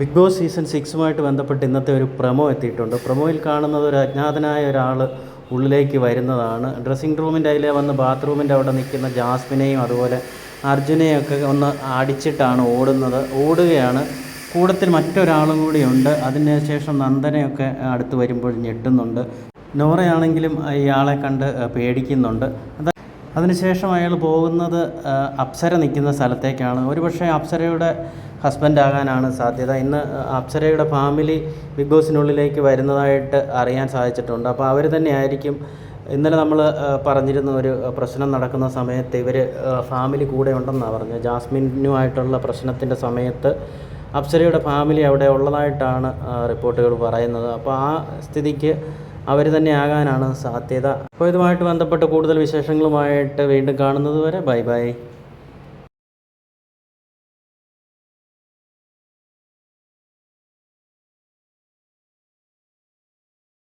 Big boss season സിക്സുമായിട്ട് ബന്ധപ്പെട്ട് ഇന്നത്തെ ഒരു പ്രമോ എത്തിയിട്ടുണ്ട്. പ്രമോയിൽ കാണുന്നത് ഒരു അജ്ഞാതനായ ഒരാൾ ഉള്ളിലേക്ക് വരുന്നതാണ്. ഡ്രസ്സിംഗ് റൂമിന്റെ അതിലെ വന്ന് ബാത്റൂമിന്റെ അവിടെ നിൽക്കുന്ന ജാസ്മിനെയും അതുപോലെ അർജുനെയും ഒക്കെ ഒന്ന് അടിച്ചിട്ടാണ് ഓടുന്നത്. ഓടുകയാണ്. കൂടത്തിൽ മറ്റൊരാളും കൂടിയുണ്ട്. അതിനുശേഷം നന്ദനയൊക്കെ അടുത്ത് വരുമ്പോൾ ഞെട്ടുന്നുണ്ട്. നോറയാണെങ്കിലും ഇയാളെ കണ്ട് പേടിക്കുന്നുണ്ട്. അത് അതിനുശേഷം അയാൾ പോകുന്നത് അപ്സര നിൽക്കുന്ന സ്ഥലത്തേക്കാണ്. ഒരുപക്ഷെ അപ്സരയുടെ ഹസ്ബൻഡ് ആകാനാണ് സാധ്യത. ഇന്ന് അപ്സരയുടെ ഫാമിലി ബിഗ് ബോസിനുള്ളിലേക്ക് വരുന്നതായിട്ട് അറിയാൻ സാധിച്ചിട്ടുണ്ട്. അപ്പോൾ അവർ തന്നെയായിരിക്കും ഇന്നലെ നമ്മൾ പറഞ്ഞിരുന്ന ഒരു പ്രശ്നം നടക്കുന്ന സമയത്ത് ഇവർ ഫാമിലി കൂടെ ഉണ്ടെന്നാണ് പറഞ്ഞത്. ജാസ്മിനുമായിട്ടുള്ള പ്രശ്നത്തിന്റെ സമയത്ത് അപ്സരയുടെ ഫാമിലി അവിടെ ഉള്ളതായിട്ടാണ് റിപ്പോർട്ടുകൾ പറയുന്നത്. അപ്പോൾ ആ സ്ഥിതിക്ക് അവർ തന്നെ ആകാനാണ് സാധ്യത. അപ്പോൾ ഇതുമായിട്ട് ബന്ധപ്പെട്ട് കൂടുതൽ വിശേഷങ്ങളുമായിട്ട് വീണ്ടും കാണുന്നത് വരെ ബൈ ബൈ.